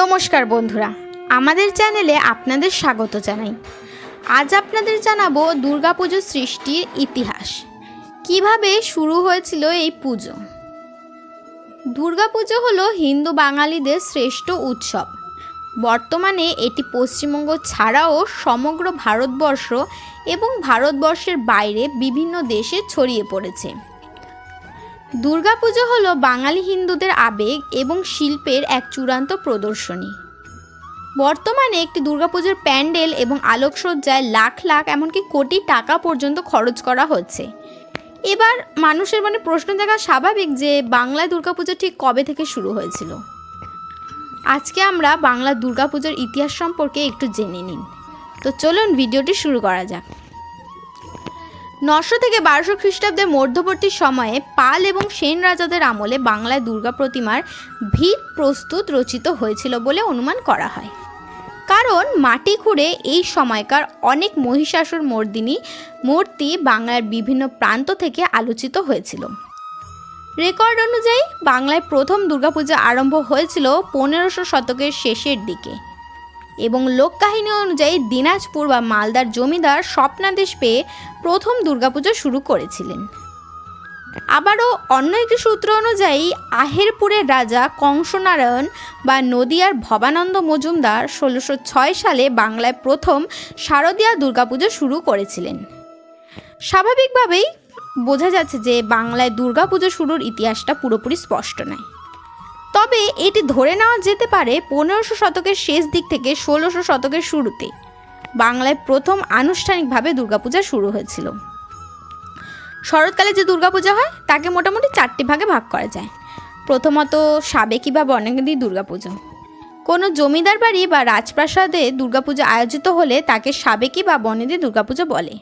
নমস্কার বন্ধুরা, আমাদের চ্যানেলে আপনাদের স্বাগত জানাই। আজ আপনাদের জানাব দুর্গাপুজো সৃষ্টির ইতিহাস। কীভাবে শুরু হয়েছিল এই পুজো? দুর্গাপুজো হলো হিন্দু বাঙালিদের শ্রেষ্ঠ উৎসব। বর্তমানে এটি পশ্চিমবঙ্গ ছাড়াও সমগ্র ভারতবর্ষ এবং ভারতবর্ষের বাইরে বিভিন্ন দেশে ছড়িয়ে পড়েছে। দুর্গাপুজো হলো বাঙালি হিন্দুদের আবেগ এবং শিল্পের এক চূড়ান্ত প্রদর্শনী। বর্তমানে একটি দুর্গাপুজোর প্যান্ডেল এবং আলোকসজ্জায় লাখ লাখ, এমনকি কোটি টাকা পর্যন্ত খরচ করা হচ্ছে। এবার মানুষের মনে প্রশ্ন জায়গা স্বাভাবিক যে বাংলায় দুর্গাপুজো ঠিক কবে থেকে শুরু হয়েছিল। আজকে আমরা বাংলা দুর্গাপুজোর ইতিহাস সম্পর্কে একটু জেনে নিন। তো চলুন, ভিডিওটি শুরু করা যাক। নশো থেকে বারোশো খ্রিস্টাব্দের মধ্যবর্তী সময়ে পাল এবং সেন রাজাদের আমলে বাংলায় দুর্গা প্রতিমার ভিত প্রস্তুত রচিত হয়েছিল বলে অনুমান করা হয়। কারণ মাটি খুঁড়ে এই সময়কার অনেক মহিষাসুর মর্দিনী মূর্তি বাংলার বিভিন্ন প্রান্ত থেকে আলোচিত হয়েছিল। রেকর্ড অনুযায়ী বাংলায় প্রথম দুর্গাপূজা আরম্ভ হয়েছিল পনেরোশো শতকের শেষের দিকে। এবং লোককাহিনী অনুযায়ী দিনাজপুর বা মালদার জমিদার স্বপ্নাদেশ পেয়ে প্রথম দুর্গাপুজো শুরু করেছিলেন। আবারও অন্য একটি সূত্র অনুযায়ী আহেরপুরের রাজা কংসনারায়ণ বা নদিয়ার ভবানন্দ মজুমদার ষোলোশো ছয় সালে বাংলায় প্রথম শারদীয়া দুর্গাপুজো শুরু করেছিলেন। স্বাভাবিকভাবেই বোঝা যাচ্ছে যে বাংলায় দুর্গাপুজো শুরুর ইতিহাসটা পুরোপুরি স্পষ্ট নয়। তবে এটি ধরে নেওয়া যেতে পারে পনেরোশো শতকের শেষ দিক থেকে ষোলোশো শতকের শুরুতে। বাংলায় প্রথম আনুষ্ঠানিকভাবে দুর্গাপূজা শুরু হয়েছিল। শরৎকালে যে দুর্গাপূজা হয়, তাকে মোটামুটি চারটি ভাগে ভাগ করা যায়। প্রথমত সাবেকি বা বর্ণাঙ্গী দুর্গাপুজো। কোনো জমিদার বাড়ি বা রাজপ্রাসাদে দুর্গাপুজো আয়োজিত হলে তাকে সাবেকি বা বনেদি দুর্গাপুজো বলে।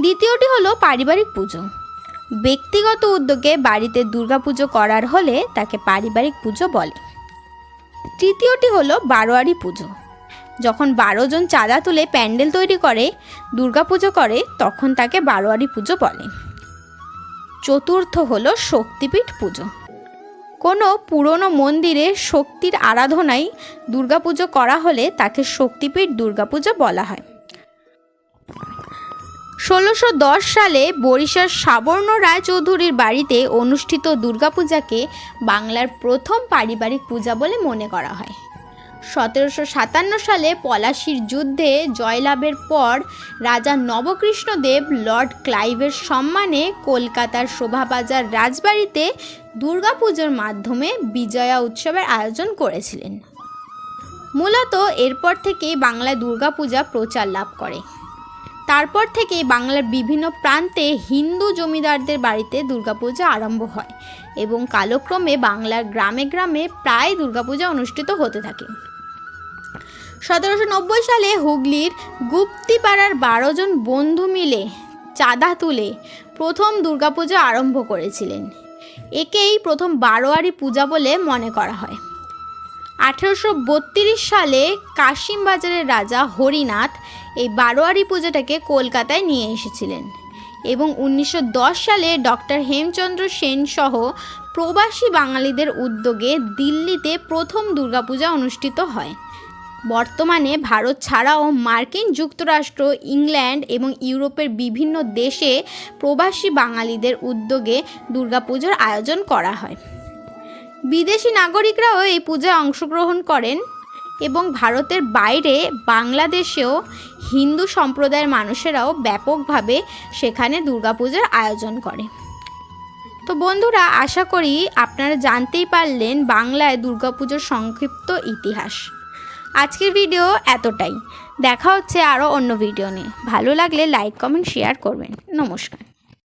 দ্বিতীয়টি হলো পারিবারিক পুজো। ব্যক্তিগত উদ্যোগে বাড়িতে দুর্গাপুজো করার হলে তাকে পারিবারিক পুজো বলে। তৃতীয়টি হলো বারোয়ারি পুজো। যখন বারো জন চাঁদা তুলে প্যান্ডেল তৈরি করে, দুর্গাপুজো করে, তখন তাকে বারোয়ারি পুজো বলে। চতুর্থ হলো শক্তিপীঠ পুজো। কোনো পুরনো মন্দিরে শক্তির আরাধনায় দুর্গাপুজো করা হলে তাকে শক্তিপীঠ দুর্গাপুজো বলা হয়। ষোলোশো সালে বরিশার সাবর্ণ রায়চৌধুরীর বাড়িতে অনুষ্ঠিত দুর্গাপূজাকে বাংলার প্রথম পারিবারিক পূজা বলে মনে করা হয়। সতেরোশো সাতান্ন সালে পলাশির যুদ্ধে জয়লাভের পর রাজা নবকৃষ্ণদেব লর্ড ক্লাইভের সম্মানে কলকাতার শোভাবাজার রাজবাড়িতে দুর্গাপুজোর মাধ্যমে বিজয়া উৎসবের আয়োজন করেছিলেন। মূলত এরপর থেকেই বাংলায় দুর্গাপূজা প্রচার লাভ করে। তারপর থেকে বাংলার বিভিন্ন প্রান্তে হিন্দু জমিদারদের বাড়িতে দুর্গাপূজা আরম্ভ হয় এবং কালক্রমে বাংলার গ্রামে গ্রামে প্রায় দুর্গাপূজা অনুষ্ঠিত হতে থাকে। সতেরোশো নব্বই সালে হুগলির গুপ্তিপাড়ার বারো জন বন্ধু মিলে চাঁদা তুলে প্রথম দুর্গাপূজা আরম্ভ করেছিলেন। একেই প্রথম বারোয়ারি পূজা বলে মনে করা হয়। আঠেরোশো বত্রিশ সালে কাশিমবাজারের রাজা হরিনাথ এই বারোয়ারি পুজোটাকে কলকাতায় নিয়ে এসেছিলেন এবং উনিশশো দশ সালে ডক্টর হেমচন্দ্র সেন সহ প্রবাসী বাঙালিদের উদ্যোগে দিল্লিতে প্রথম দুর্গাপূজা অনুষ্ঠিত হয়। বর্তমানে ভারত ছাড়াও মার্কিন যুক্তরাষ্ট্র, ইংল্যান্ড এবং ইউরোপের বিভিন্ন দেশে প্রবাসী বাঙালিদের উদ্যোগে দুর্গাপুজোর আয়োজন করা হয়। বিদেশি নাগরিকরাও এই পূজায় অংশগ্রহণ করেন। এবং ভারতের বাইরে বাংলাদেশেও হিন্দু সম্প্রদায়ের মানুষেরাও ব্যাপকভাবে সেখানে দুর্গাপূজার আয়োজন করে। তো বন্ধুরা, আশা করি আপনারা জানতেই পারলেন বাংলায় দুর্গাপুজোর সংক্ষিপ্ত ইতিহাস। আজকের ভিডিও এতটাই। দেখা হচ্ছে আরও অন্য ভিডিও নিয়ে। ভালো লাগলে লাইক, কমেন্ট, শেয়ার করবেন। নমস্কার।